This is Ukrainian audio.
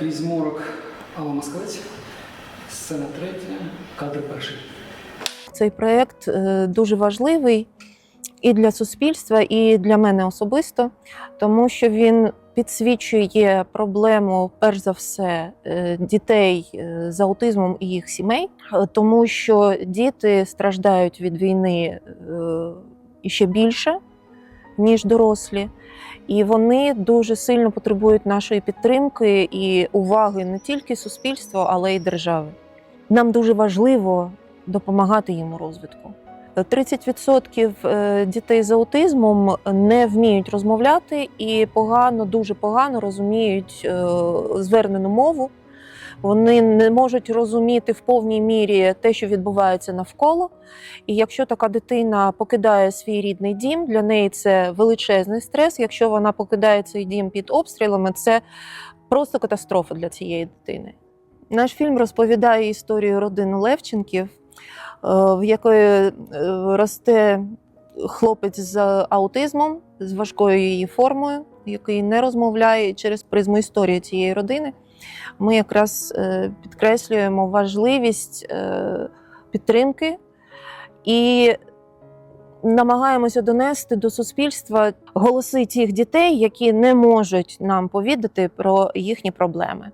Крізь морок. Алла Москалець, сцена третя, кадр перший. Цей проєкт е, дуже важливий і для суспільства, і для мене особисто, тому що він підсвічує проблему, перш за все, е, дітей е, з аутизмом і їх сімей, тому що діти страждають від війни е, іще більше, ніж дорослі. І вони дуже сильно потребують нашої підтримки і уваги не тільки суспільства, але й держави. Нам дуже важливо допомагати їм у розвитку. 30% е, дітей з аутизмом не вміють розмовляти і погано, дуже погано розуміють е, звернену мову. Вони не можуть розуміти в повній мірі те, що відбувається навколо. І якщо така дитина покидає свій рідний дім, для неї це величезний стрес. Якщо вона покидає цей дім під обстрілами, це просто катастрофа для цієї дитини. Наш фільм розповідає історію родини Левченків, е, в якої е, росте хлопець з аутизмом, з важкою її формою, який не розмовляє через призму історії цієї родини. Ми якраз е, підкреслюємо важливість е, підтримки і намагаємося донести до суспільства голоси тих дітей, які не можуть нам повідати про їхні проблеми.